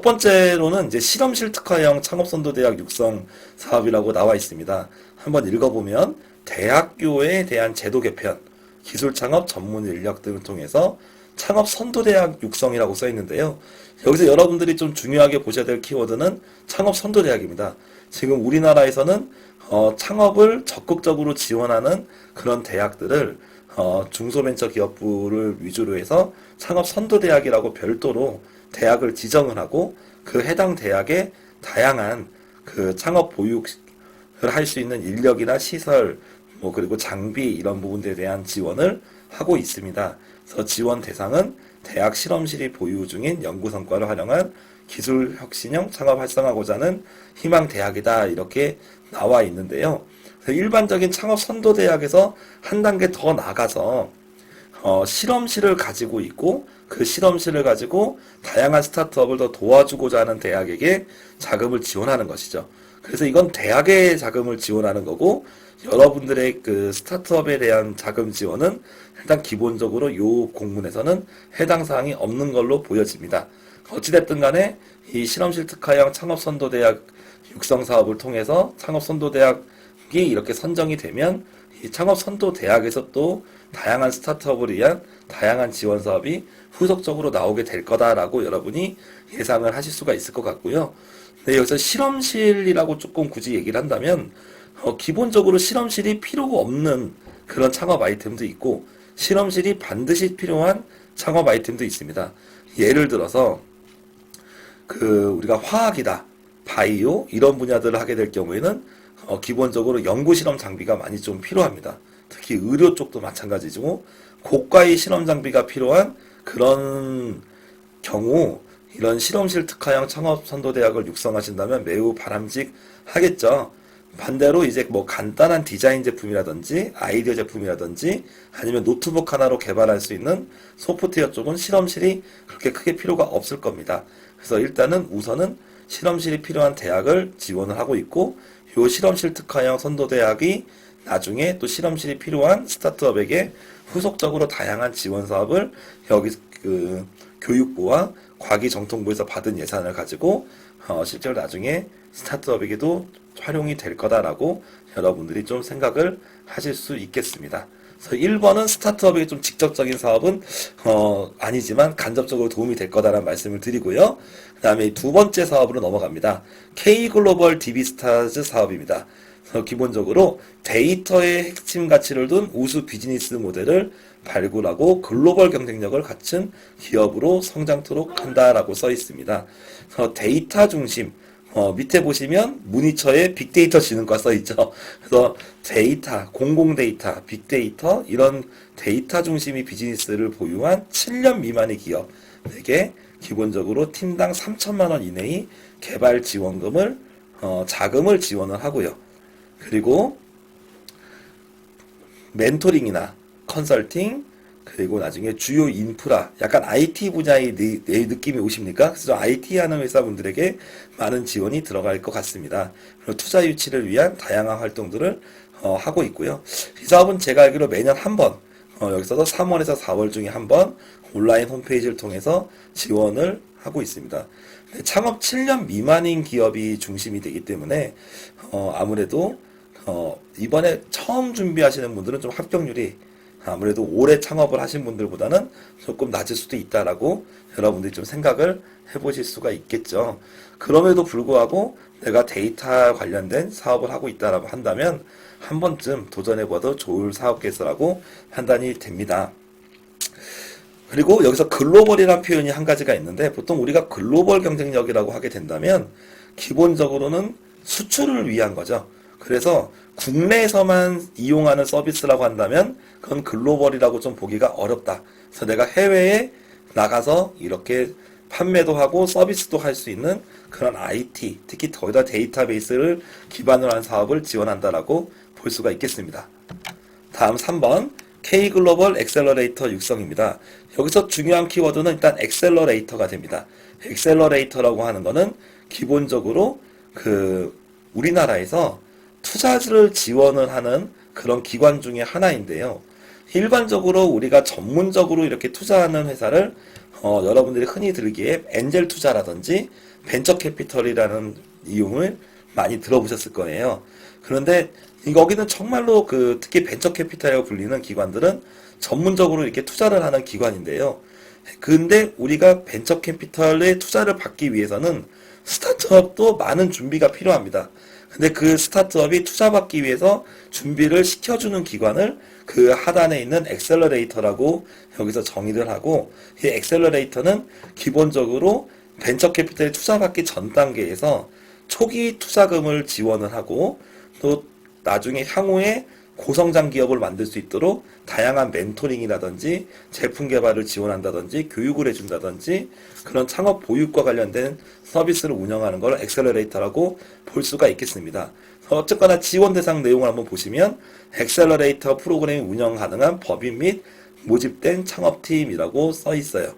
첫 번째로는 이제 실험실 특화형 창업선도대학 육성 사업이라고 나와 있습니다. 한번 읽어보면 대학교에 대한 제도 개편, 기술 창업 전문 인력 등을 통해서 창업 선도대학 육성이라고 써 있는데요. 여기서 여러분들이 좀 중요하게 보셔야 될 키워드는 창업 선도대학입니다. 지금 우리나라에서는 어, 창업을 적극적으로 지원하는 그런 대학들을 어, 중소벤처기업부를 위주로 해서 창업 선도대학이라고 별도로 대학을 지정을 하고 그 해당 대학에 다양한 그 창업 보육을 할 수 있는 인력이나 시설 뭐 그리고 장비 이런 부분들에 대한 지원을 하고 있습니다. 그래서 지원 대상은 대학 실험실이 보유 중인 연구 성과를 활용한 기술 혁신형 창업 활성화하고자 하는 희망 대학이다 이렇게 나와 있는데요. 일반적인 창업 선도 대학에서 한 단계 더 나가서 어, 실험실을 가지고 있고 그 실험실을 가지고 다양한 스타트업을 더 도와주고자 하는 대학에게 자금을 지원하는 것이죠. 그래서 이건 대학의 자금을 지원하는 거고 여러분들의 그 스타트업에 대한 자금 지원은 일단 기본적으로 요 공문에서는 해당 사항이 없는 걸로 보여집니다. 어찌됐든 간에 이 실험실 특화형 창업선도대학 육성 사업을 통해서 창업선도대학이 이렇게 선정이 되면 이 창업선도대학에서 또 다양한 스타트업을 위한 다양한 지원 사업이 후속적으로 나오게 될 거다라고 여러분이 예상을 하실 수가 있을 것 같고요. 네, 여기서 실험실이라고 조금 굳이 얘기를 한다면 어, 기본적으로 실험실이 필요가 없는 그런 창업 아이템도 있고 실험실이 반드시 필요한 창업 아이템도 있습니다. 예를 들어서 그 우리가 화학이다, 바이오 이런 분야들을 하게 될 경우에는 어, 기본적으로 연구 실험 장비가 많이 좀 필요합니다. 특히 의료 쪽도 마찬가지고 고가의 실험 장비가 필요한 그런 경우 이런 실험실 특화형 창업 선도 대학을 육성하신다면 매우 바람직하겠죠. 반대로 이제 뭐 간단한 디자인 제품이라든지 아이디어 제품이라든지 아니면 노트북 하나로 개발할 수 있는 소프트웨어 쪽은 실험실이 그렇게 크게 필요가 없을 겁니다. 그래서 일단은 우선은 실험실이 필요한 대학을 지원을 하고 있고 요 실험실 특화형 선도 대학이 나중에 또 실험실이 필요한 스타트업에게 후속적으로 다양한 지원 사업을 여기 그 교육부와 과기정통부에서 받은 예산을 가지고 어, 실제로 나중에 스타트업에게도 활용이 될 거다라고 여러분들이 좀 생각을 하실 수 있겠습니다. 그래서 1번은 스타트업에게 좀 직접적인 사업은 어, 아니지만 간접적으로 도움이 될 거다라는 말씀을 드리고요. 그 다음에 두 번째 사업으로 넘어갑니다. K글로벌 DB스타즈 사업입니다. 기본적으로 데이터의 핵심 가치를 둔 우수 비즈니스 모델을 발굴하고 글로벌 경쟁력을 갖춘 기업으로 성장토록 한다라고 써 있습니다. 데이터 중심, 어, 밑에 보시면 문의처에 빅데이터 진흥과 써 있죠. 그래서 데이터, 공공 데이터, 빅데이터 이런 데이터 중심의 비즈니스를 보유한 7년 미만의 기업에게 기본적으로 팀당 3천만 원 이내의 개발 지원금을 어, 자금을 지원을 하고요. 그리고 멘토링이나 컨설팅 그리고 나중에 주요 인프라 약간 IT 분야의 내, 내 느낌이 오십니까? 그래서 IT 하는 회사분들에게 많은 지원이 들어갈 것 같습니다. 그리고 투자 유치를 위한 다양한 활동들을 어, 하고 있고요. 이 사업은 제가 알기로 매년 한 번, 어, 여기서도 3월에서 4월 중에 한 번 온라인 홈페이지를 통해서 지원을 하고 있습니다. 근데 창업 7년 미만인 기업이 중심이 되기 때문에 어, 아무래도 어, 이번에 처음 준비하시는 분들은 좀 합격률이 아무래도 오래 창업을 하신 분들보다는 조금 낮을 수도 있다라고 여러분들이 좀 생각을 해보실 수가 있겠죠. 그럼에도 불구하고 내가 데이터 관련된 사업을 하고 있다라고 한다면 한 번쯤 도전해봐도 좋을 사업계서라고 판단이 됩니다. 그리고 여기서 글로벌이라는 표현이 한 가지가 있는데 보통 우리가 글로벌 경쟁력이라고 하게 된다면 기본적으로는 수출을 위한 거죠. 그래서 국내에서만 이용하는 서비스라고 한다면 그건 글로벌이라고 좀 보기가 어렵다. 그래서 내가 해외에 나가서 이렇게 판매도 하고 서비스도 할 수 있는 그런 IT, 특히 거기다 데이터베이스를 기반으로 한 사업을 지원한다라고 볼 수가 있겠습니다. 다음 3번 K글로벌 엑셀러레이터 육성입니다. 여기서 중요한 키워드는 일단 엑셀러레이터가 됩니다. 엑셀러레이터라고 하는 거는 기본적으로 그 우리나라에서 투자를 지원을 하는 그런 기관 중에 하나인데요. 일반적으로 우리가 전문적으로 이렇게 투자하는 회사를 어, 여러분들이 흔히 들기에 엔젤 투자라든지 벤처 캐피털이라는 이용을 많이 들어보셨을 거예요. 그런데 여기는 정말로 그 특히 벤처 캐피탈이라고 불리는 기관들은 전문적으로 이렇게 투자를 하는 기관인데요. 근데 우리가 벤처 캐피털에 투자를 받기 위해서는 스타트업도 많은 준비가 필요합니다. 근데 그 스타트업이 투자받기 위해서 준비를 시켜주는 기관을 그 하단에 있는 엑셀러레이터라고 여기서 정의를 하고 이 엑셀러레이터는 기본적으로 벤처 캐피탈에 투자받기 전 단계에서 초기 투자금을 지원을 하고 또 나중에 향후에 고성장 기업을 만들 수 있도록 다양한 멘토링이라든지 제품 개발을 지원한다든지 교육을 해준다든지 그런 창업 보육과 관련된 서비스를 운영하는 걸 엑셀러레이터라고 볼 수가 있겠습니다. 어쨌거나 지원 대상 내용을 한번 보시면 엑셀러레이터 프로그램이 운영 가능한 법인 및 모집된 창업팀이라고 써 있어요.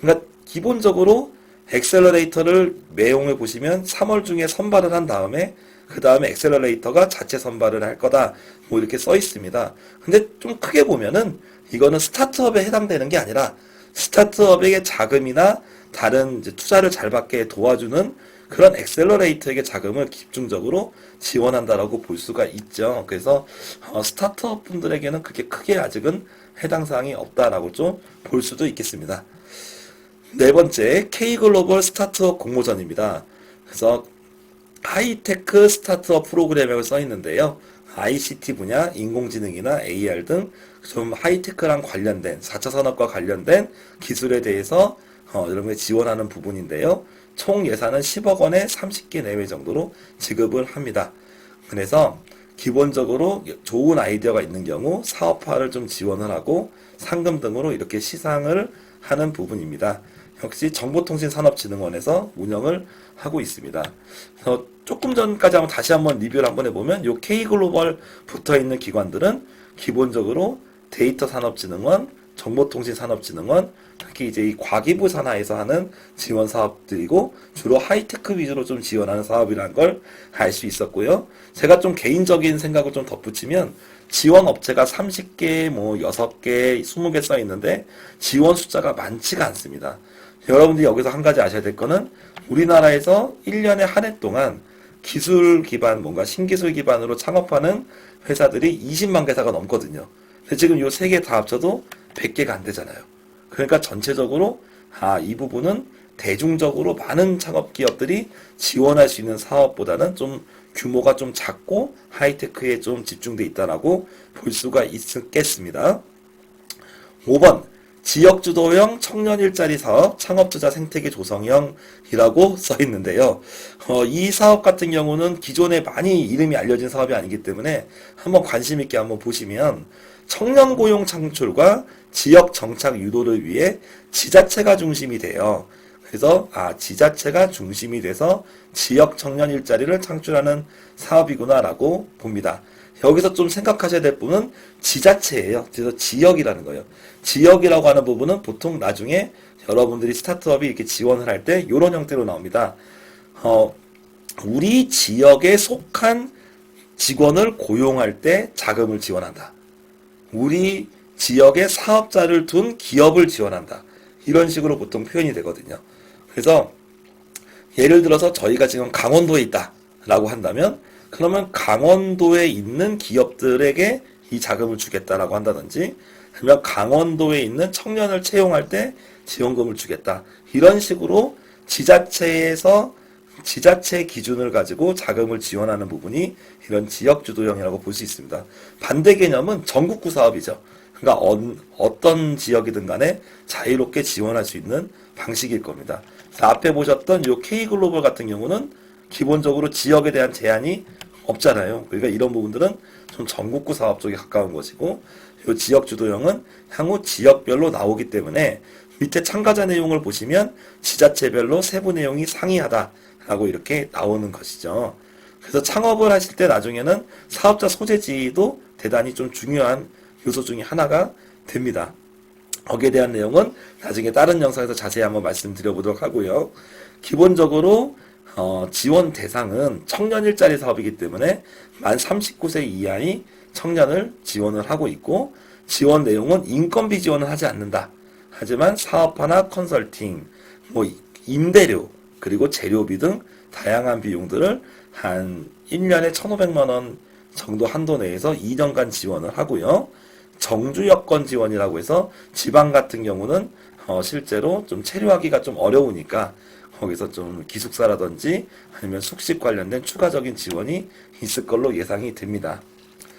그러니까 기본적으로 엑셀러레이터를 내용을 보시면 3월 중에 선발을 한 다음에 그 다음에 엑셀러레이터가 자체 선발을 할 거다. 뭐 이렇게 써 있습니다. 근데 좀 크게 보면은 이거는 스타트업에 해당되는 게 아니라 스타트업에게 자금이나 다른 투자를 잘 받게 도와주는 그런 엑셀러레이터에게 자금을 집중적으로 지원한다라고 볼 수가 있죠. 그래서 어, 스타트업 분들에게는 그게 크게 아직은 해당 사항이 없다라고 좀 볼 수도 있겠습니다. 네 번째 K글로벌 스타트업 공모전입니다. 그래서 하이테크 스타트업 프로그램이라고 써 있는데요. ICT 분야, 인공지능이나 AR 등 좀 하이테크랑 관련된 4차 산업과 관련된 기술에 대해서 어, 여러분이 지원하는 부분인데요. 총 예산은 10억 원에 30개 내외 정도로 지급을 합니다. 그래서 기본적으로 좋은 아이디어가 있는 경우 사업화를 좀 지원을 하고 상금 등으로 이렇게 시상을 하는 부분입니다. 역시 정보통신산업진흥원에서 운영을 하고 있습니다. 그래서 조금 전까지 한번 다시 한번 리뷰를 한번 해보면 요 K글로벌 붙어 있는 기관들은 기본적으로 데이터 산업진흥원, 정보통신산업진흥원, 특히 이제 이 과기부 산하에서 하는 지원 사업들이고 주로 하이테크 위주로 좀 지원하는 사업이라는 걸 알 수 있었고요. 제가 좀 개인적인 생각을 좀 덧붙이면 지원 업체가 30개, 뭐 6개, 20개 써 있는데 지원 숫자가 많지가 않습니다. 여러분들이 여기서 한 가지 아셔야 될 거는 우리나라에서 1년에 한 해 동안 기술 기반, 뭔가 신기술 기반으로 창업하는 회사들이 20만 개사가 넘거든요. 근데 지금 요 세 개 다 합쳐도 100개가 안 되잖아요. 그러니까 전체적으로, 아, 이 부분은 대중적으로 많은 창업 기업들이 지원할 수 있는 사업보다는 좀 규모가 좀 작고 하이테크에 좀 집중돼 있다라고 볼 수가 있겠습니다. 5번 지역 주도형 청년 일자리 사업 창업투자 생태계 조성형이라고 써 있는데요. 어, 이 사업 같은 경우는 기존에 많이 이름이 알려진 사업이 아니기 때문에 한번 관심 있게 한번 보시면 청년 고용 창출과 지역 정착 유도를 위해 지자체가 중심이 돼요. 그래서 아 지자체가 중심이 돼서 지역 청년 일자리를 창출하는 사업이구나라고 봅니다. 여기서 좀 생각하셔야 될 부분은 지자체예요. 그래서 지역이라는 거예요. 지역이라고 하는 부분은 보통 나중에 여러분들이 스타트업이 이렇게 지원을 할 때 이런 형태로 나옵니다. 어, 우리 지역에 속한 직원을 고용할 때 자금을 지원한다. 우리 지역에 사업자를 둔 기업을 지원한다. 이런 식으로 보통 표현이 되거든요. 그래서 예를 들어서 저희가 지금 강원도에 있다라고 한다면 그러면 강원도에 있는 기업들에게 이 자금을 주겠다라고 한다든지 아니면 강원도에 있는 청년을 채용할 때 지원금을 주겠다. 이런 식으로 지자체에서 지자체 기준을 가지고 자금을 지원하는 부분이 이런 지역 주도형이라고 볼 수 있습니다. 반대 개념은 전국구 사업이죠. 그러니까 어, 떤 지역이든 간에 자유롭게 지원할 수 있는 방식일 겁니다. 앞에 보셨던 요 K글로벌 같은 경우는 기본적으로 지역에 대한 제한이 없잖아요. 그러니까 이런 부분들은 좀 전국구 사업 쪽에 가까운 것이고 요 지역 주도형은 향후 지역별로 나오기 때문에 밑에 참가자 내용을 보시면 지자체별로 세부 내용이 상이하다라고 이렇게 나오는 것이죠. 그래서 창업을 하실 때 나중에는 사업자 소재지도 대단히 좀 중요한 요소 중에 하나가 됩니다. 거기에 대한 내용은 나중에 다른 영상에서 자세히 한번 말씀드려 보도록 하고요. 기본적으로 어, 지원 대상은 청년 일자리 사업이기 때문에 만 39세 이하의 청년을 지원을 하고 있고 지원 내용은 인건비 지원은 하지 않는다. 하지만 사업화나 컨설팅, 뭐 임대료, 그리고 재료비 등 다양한 비용들을 한 1년에 1,500만 원 정도 한도 내에서 2년간 지원을 하고요. 정주 여건 지원이라고 해서 지방 같은 경우는 어, 실제로 좀 체류하기가 좀 어려우니까 거기서 좀 기숙사라든지 아니면 숙식 관련된 추가적인 지원이 있을 걸로 예상이 됩니다.